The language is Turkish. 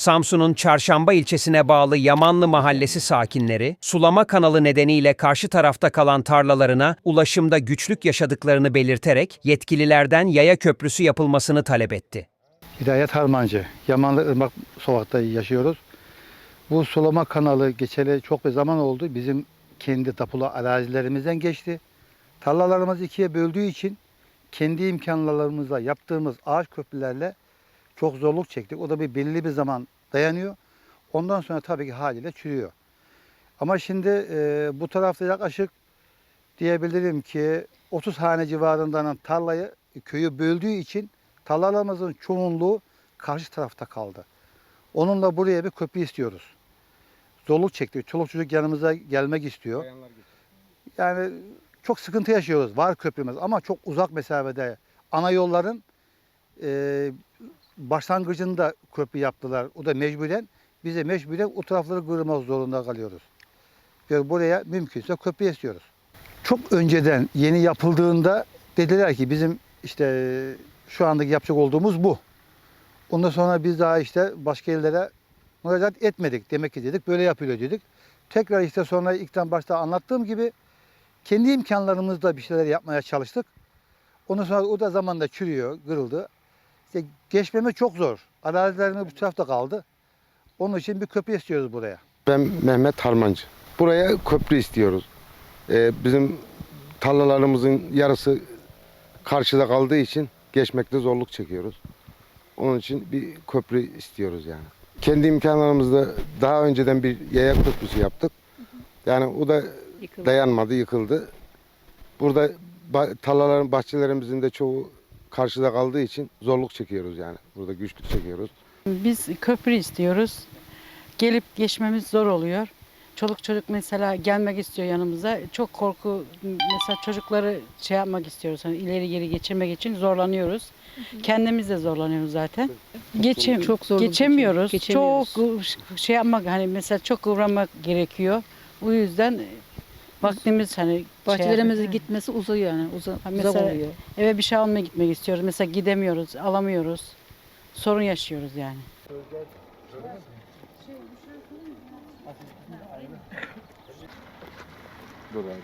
Samsun'un Çarşamba ilçesine bağlı Yamanlı mahallesi sakinleri, sulama kanalı nedeniyle karşı tarafta kalan tarlalarına ulaşımda güçlük yaşadıklarını belirterek yetkililerden yaya köprüsü yapılmasını talep etti. Hidayet Harmancı. Yamanlı Irmak Sokak'ta yaşıyoruz. Bu sulama kanalı geçeli çok bir zaman oldu. Bizim kendi tapulu arazilerimizden geçti. Tarlalarımız ikiye böldüğü için kendi imkanlarımızla yaptığımız ağaç köprülerle çok zorluk çektik. O da bir belli bir zaman dayanıyor. Ondan sonra tabii ki haliyle çürüyor. Ama şimdi e, bu tarafta yaklaşık diyebilirim ki 30 hane civarından tarlayı köyü böldüğü için tarlalarımızın çoğunluğu karşı tarafta kaldı. Onunla buraya bir köprü istiyoruz. Zorluk çekti. Çoluk çocuk yanımıza gelmek istiyor. Yani çok sıkıntı yaşıyoruz. Var köprümüz ama çok uzak mesafede. Ana yolların e, başlangıcında köprü yaptılar. O da mecburen. Bize mecburen o tarafları kırmak zorunda kalıyoruz. Ve buraya mümkünse köprü istiyoruz. Çok önceden yeni yapıldığında dediler ki bizim işte şu andaki yapacak olduğumuz bu. Ondan sonra biz daha işte başka yerlere müracaat etmedik. Demek ki dedik böyle yapılıyor dedik. Tekrar işte sonra ilkten başta anlattığım gibi kendi imkanlarımızla bir şeyler yapmaya çalıştık. Ondan sonra o da zamanla çürüyor, kırıldı. İşte geçmeme çok zor. Arazilerimiz bu tarafta kaldı. Onun için bir köprü istiyoruz buraya. Ben Mehmet Harmancı. Buraya köprü istiyoruz. Ee, bizim tarlalarımızın yarısı karşıda kaldığı için geçmekte zorluk çekiyoruz. Onun için bir köprü istiyoruz yani. Kendi imkanlarımızda daha önceden bir yaya köprüsü yaptık. Yani o da dayanmadı, yıkıldı. Burada tarlaların, bahçelerimizin de çoğu karşıda kaldığı için zorluk çekiyoruz yani. Burada güçlük çekiyoruz. Biz köprü istiyoruz. Gelip geçmemiz zor oluyor. Çoluk çocuk mesela gelmek istiyor yanımıza. Çok korku mesela çocukları şey yapmak istiyoruz. Hani ileri geri geçirmek için zorlanıyoruz. Kendimiz de zorlanıyoruz zaten. Geçim Çok zorluk geçemiyoruz. geçemiyoruz. Çok şey yapmak hani mesela çok kıvranmak gerekiyor. O yüzden vaktimiz hani şey Bahçelerimize yapıyor. gitmesi uzuyor yani. Uza, Ha, uzak mesela- oluyor. eve bir şey almaya gitmek istiyoruz. Mesela gidemiyoruz, alamıyoruz. Sorun yaşıyoruz yani. Dur abi.